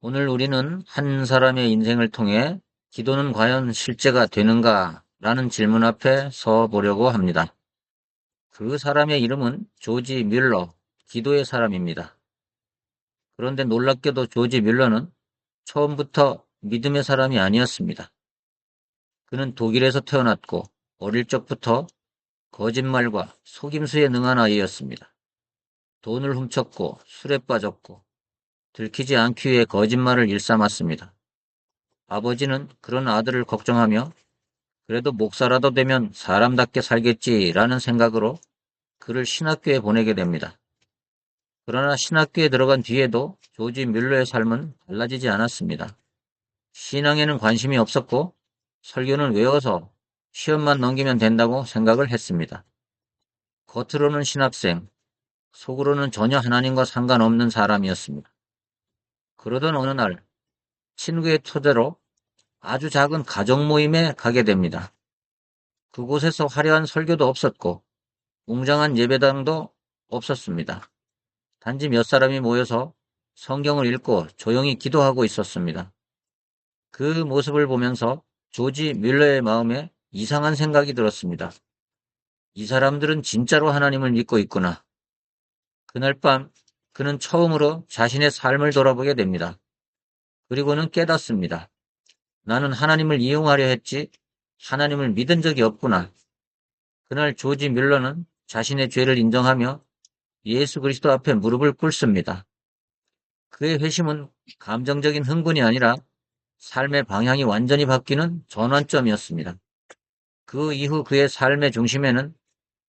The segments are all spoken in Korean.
오늘 우리는 한 사람의 인생을 통해 기도는 과연 실제가 되는가? 라는 질문 앞에 서 보려고 합니다. 그 사람의 이름은 조지 뮬러, 기도의 사람입니다. 그런데 놀랍게도 조지 뮬러는 처음부터 믿음의 사람이 아니었습니다. 그는 독일에서 태어났고 어릴 적부터 거짓말과 속임수에 능한 아이였습니다. 돈을 훔쳤고 술에 빠졌고 들키지 않기 위해 거짓말을 일삼았습니다. 아버지는 그런 아들을 걱정하며 그래도 목사라도 되면 사람답게 살겠지라는 생각으로 그를 신학교에 보내게 됩니다. 그러나 신학교에 들어간 뒤에도 조지 뮬러의 삶은 달라지지 않았습니다. 신앙에는 관심이 없었고 설교는 외워서 시험만 넘기면 된다고 생각을 했습니다. 겉으로는 신학생, 속으로는 전혀 하나님과 상관없는 사람이었습니다. 그러던 어느 날 친구의 토대로 아주 작은 가정 모임에 가게 됩니다. 그곳에서 화려한 설교도 없었고 웅장한 예배당도 없었습니다. 단지 몇 사람이 모여서 성경을 읽고 조용히 기도하고 있었습니다. 그 모습을 보면서 조지 뮬러의 마음에 이상한 생각이 들었습니다. 이 사람들은 진짜로 하나님을 믿고 있구나. 그날 밤 그는 처음으로 자신의 삶을 돌아보게 됩니다. 그리고는 깨닫습니다. 나는 하나님을 이용하려 했지 하나님을 믿은 적이 없구나. 그날 조지 뮬러는 자신의 죄를 인정하며 예수 그리스도 앞에 무릎을 꿇습니다. 그의 회심은 감정적인 흥분이 아니라 삶의 방향이 완전히 바뀌는 전환점이었습니다. 그 이후 그의 삶의 중심에는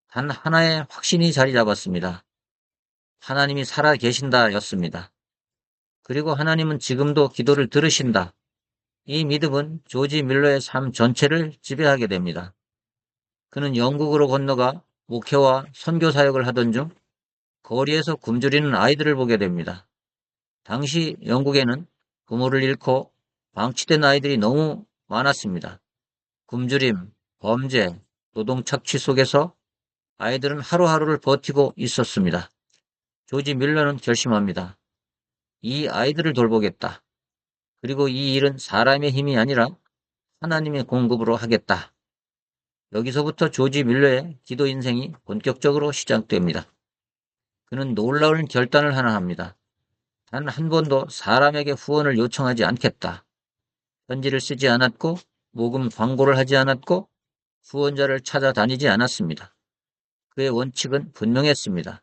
단 하나의 확신이 자리 잡았습니다. 하나님이 살아 계신다 였습니다. 그리고 하나님은 지금도 기도를 들으신다. 이 믿음은 조지 밀러의 삶 전체를 지배하게 됩니다. 그는 영국으로 건너가 목회와 선교 사역을 하던 중 거리에서 굶주리는 아이들을 보게 됩니다. 당시 영국에는 부모를 잃고 방치된 아이들이 너무 많았습니다. 굶주림, 범죄, 노동 착취 속에서 아이들은 하루하루를 버티고 있었습니다. 조지 밀러는 결심합니다. 이 아이들을 돌보겠다. 그리고 이 일은 사람의 힘이 아니라 하나님의 공급으로 하겠다. 여기서부터 조지 밀러의 기도 인생이 본격적으로 시작됩니다. 그는 놀라운 결단을 하나 합니다. 단 한 번도 사람에게 후원을 요청하지 않겠다. 편지를 쓰지 않았고 모금 광고를 하지 않았고 후원자를 찾아다니지 않았습니다. 그의 원칙은 분명했습니다.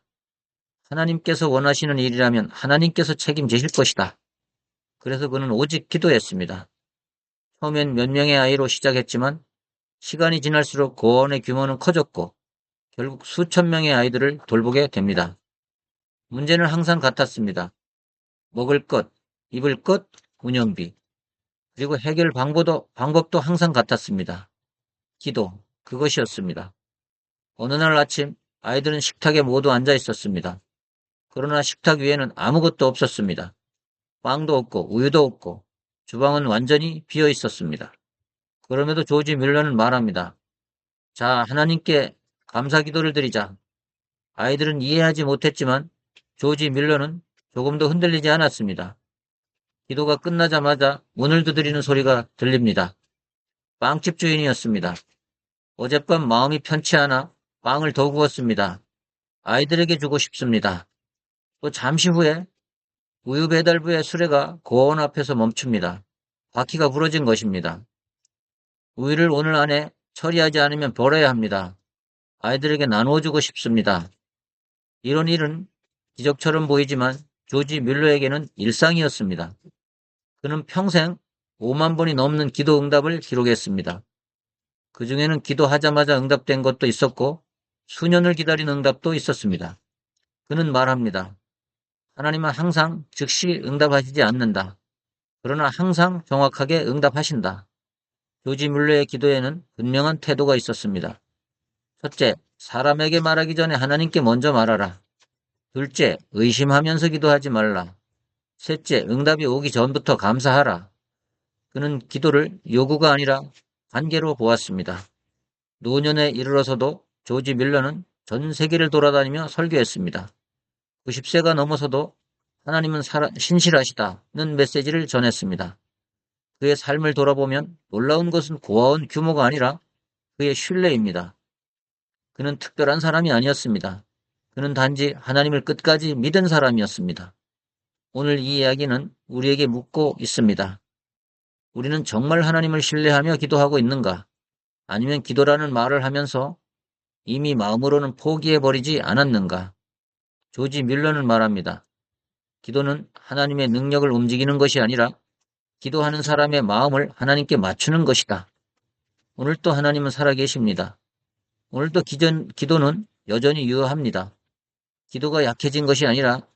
하나님께서 원하시는 일이라면 하나님께서 책임지실 것이다. 그래서 그는 오직 기도했습니다. 처음엔 몇 명의 아이로 시작했지만 시간이 지날수록 고원의 규모는 커졌고 결국 수천 명의 아이들을 돌보게 됩니다. 문제는 항상 같았습니다. 먹을 것, 입을 것, 운영비. 그리고 해결 방법도, 방법도 항상 같았습니다. 기도, 그것이었습니다. 어느 날 아침 아이들은 식탁에 모두 앉아 있었습니다. 그러나 식탁 위에는 아무것도 없었습니다. 빵도 없고 우유도 없고 주방은 완전히 비어 있었습니다. 그럼에도 조지 밀러는 말합니다. 자, 하나님께 감사 기도를 드리자. 아이들은 이해하지 못했지만 조지 밀러는 조금도 흔들리지 않았습니다. 기도가 끝나자마자 문을 두드리는 소리가 들립니다. 빵집 주인이었습니다. 어젯밤 마음이 편치 않아 빵을 더 구웠습니다. 아이들에게 주고 싶습니다. 또 잠시 후에 우유 배달부의 수레가 고원 앞에서 멈춥니다. 바퀴가 부러진 것입니다. 우유를 오늘 안에 처리하지 않으면 벌어야 합니다. 아이들에게 나누어주고 싶습니다. 이런 일은 기적처럼 보이지만 조지 뮬러에게는 일상이었습니다. 그는 평생 5만 번이 넘는 기도 응답을 기록했습니다. 그 중에는 기도하자마자 응답된 것도 있었고 수년을 기다린 응답도 있었습니다. 그는 말합니다. 하나님은 항상 즉시 응답하시지 않는다. 그러나 항상 정확하게 응답하신다. 조지 물러의 기도에는 분명한 태도가 있었습니다. 첫째, 사람에게 말하기 전에 하나님께 먼저 말하라. 둘째, 의심하면서 기도하지 말라. 셋째, 응답이 오기 전부터 감사하라. 그는 기도를 요구가 아니라 관계로 보았습니다. 노년에 이르러서도 조지 밀러는 전 세계를 돌아다니며 설교했습니다. 90세가 넘어서도 하나님은 신실하시다는 메시지를 전했습니다. 그의 삶을 돌아보면 놀라운 것은 고아원 규모가 아니라 그의 신뢰입니다. 그는 특별한 사람이 아니었습니다. 그는 단지 하나님을 끝까지 믿은 사람이었습니다. 오늘 이 이야기는 우리에게 묻고 있습니다. 우리는 정말 하나님을 신뢰하며 기도하고 있는가? 아니면 기도라는 말을 하면서 이미 마음으로는 포기해버리지 않았는가? 조지 밀러는 말합니다. 기도는 하나님의 능력을 움직이는 것이 아니라 기도하는 사람의 마음을 하나님께 맞추는 것이다. 오늘도 하나님은 살아계십니다. 오늘도 기전, 기도는 여전히 유효합니다. 기도가 약해진 것이 아니라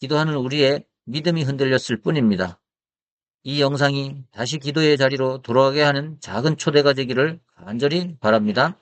기도하는 우리의 믿음이 흔들렸을 뿐입니다. 이 영상이 다시 기도의 자리로 돌아가게 하는 작은 초대가 되기를 간절히 바랍니다.